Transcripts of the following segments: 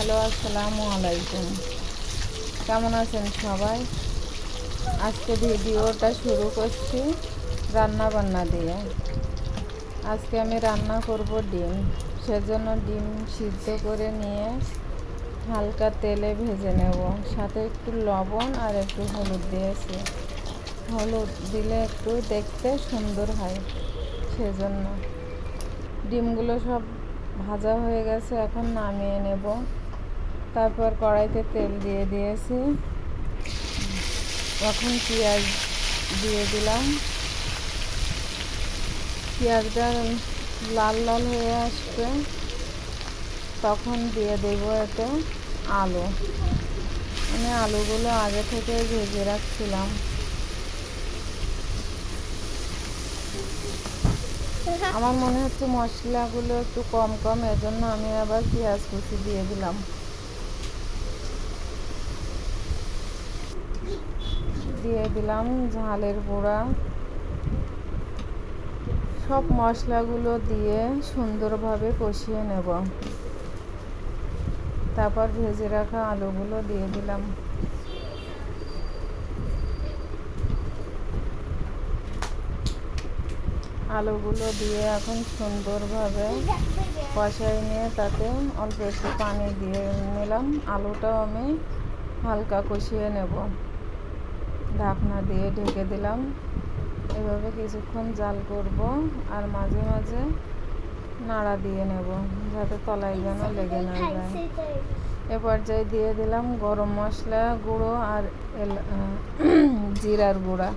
Hello, আসসালামু আলাইকুম। কেমন আছেন সবাই? আজকে ভিডিওটা শুরু করছি রান্না বান্না দিয়ে। আজকে আমি রান্না করব ডিম। সেজন্য ডিম সিদ্ধ করে নিয়ে হালকা তেলে ভেজে নেব। সাথে একটু লবণ আর একটু হলুদ দিয়েছি। হলুদ দিলে একটু দেখতে সুন্দর হয় সেজন্য। ডিমগুলো সব ভাজা হয়ে গেছে, এখন নামিয়ে নেব। তারপর কড়াইতে তেল দিয়ে দিয়েছি। এখন পেঁয়াজ দিয়ে দিলাম। পেঁয়াজটা লাল লাল হয়ে আসবে। তখন দিয়ে দেব এতে আলু। আমি আলুগুলো আগে থেকে ভেজে রাখছিলাম। আমার মনে হচ্ছে মশলাগুলো একটু কম কম, এজন্য আমি আবার পেঁয়াজ কুচি দিয়ে দিলাম। দিয়ে দিলাম ঝালের গুঁড়া। সব মশলাগুলো দিয়ে সুন্দরভাবে কষিয়ে নেব। তারপর ভেজে রাখা আলুগুলো দিয়ে দিলাম। আলুগুলো দিয়ে এখন সুন্দরভাবে কষাই নিয়ে তাতে অল্প একটু পানি দিয়ে নিলাম। আলুটাও আমি হালকা কষিয়ে নেব। ঢাকনা দিয়ে ঢেকে দিলাম। এভাবে কিছুক্ষণ জাল করব আর মাঝে মাঝে নাড়া দিয়ে নেব যাতে তলায় যেন লেগে না যায়। এ পর্যায়ে দিয়ে দিলাম গরম মশলা গুঁড়ো আর জিরার গুঁড়া।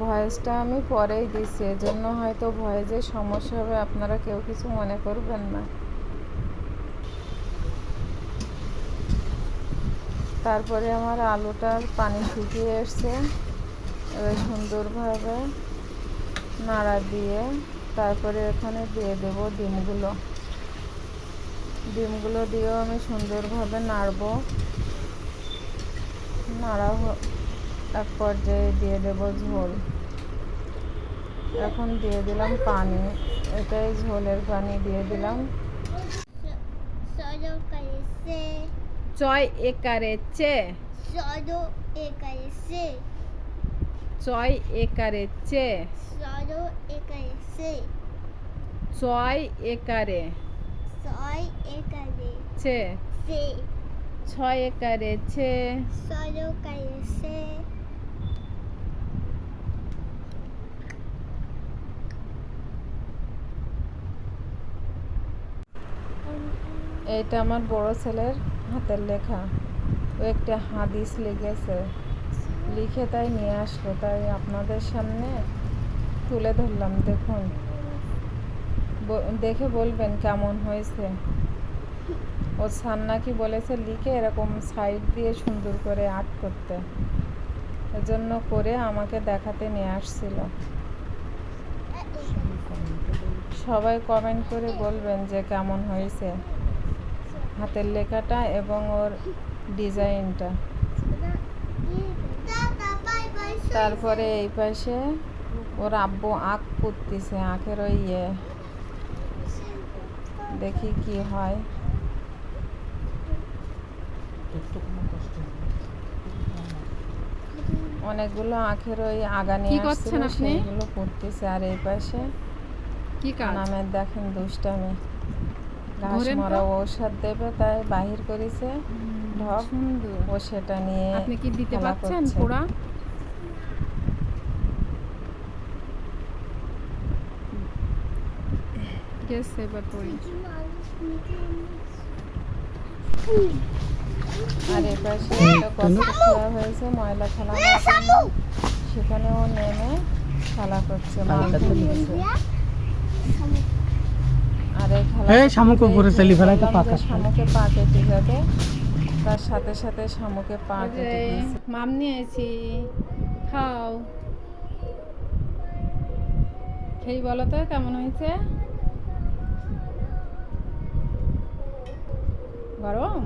ভয়েসটা আমি পরেই দিচ্ছি, এজন্য হয়তো ভয়েসের সমস্যা হবে, আপনারা কেউ কিছু মনে করবেন না। তারপরে আমার আলুটার পানি শুকিয়ে এসছে। এবার সুন্দরভাবে নাড়া দিয়ে তারপরে এখানে দিয়ে দেব ডিমগুলো। ডিমগুলো দিয়েও আমি সুন্দরভাবে নাড়ব। নাড়া এক পর্যায়ে দিয়ে দেব ঝোল। এখন দিয়ে দিলাম পানি। এটাই ঝোলের পানি দিয়ে দিলাম। ছয় একারে চে। ছয় একারে চে। ছয় একারে ছয় একারে চে। ছয় একারে চে। এটা আমার বড় ছেলের হাতের লেখা। ও একটা হাদিস লিখেছে। লিখে তাই নিয়ে আসলো। তাই আপনাদের সামনে তুলে ধরলাম। দেখুন। দেখে বলবেন কেমন হয়েছে। ও স্যার নাকি বলেছে, লিখে এরকম সাইড দিয়ে সুন্দর করে আর্ট করতে। এজন্য করে আমাকে দেখাতে নিয়ে আসছিল। সবাই কমেন্ট করে বলবেন যে কেমন হয়েছে। হাতের লেখাটা এবং ওর ডিজাইনটা. তারপরে এই পাশে ওর আব্বু আঁক পুততেছে আঁকের ওই ইয়ে। দেখি কি হয়। অনেকগুলো আখের ওই আগা নিয়ে আসছিল আপনি? পড়তেছে আর এই পাশে। কি নামের দেখেন দুষ্টামি। ঘাস মরা ঔষধ দেবে তাই বাহির করেছে। সুন্দর। ও সেটা নিয়ে আপনি কি দিতে খেলা পাচ্ছেন করছে। পোড়া? গেছে এবার পড়ি। আর এ পাশে একটা কষ্ট খেলা হয়েছে ময়লা জন্য সেখানেও নেমে খেলা করছে আর এই শামুক উপরে চালি ফেলাই তো পাকা। শামুকে পা কেটে যাবে তার সাথে সাথে শামুকে পা কেটে মাম নিয়েছি। খাও। খেয়ে বলো তো কেমন হয়েছে? গরম?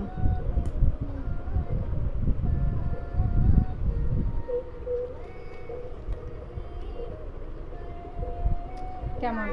কেমন?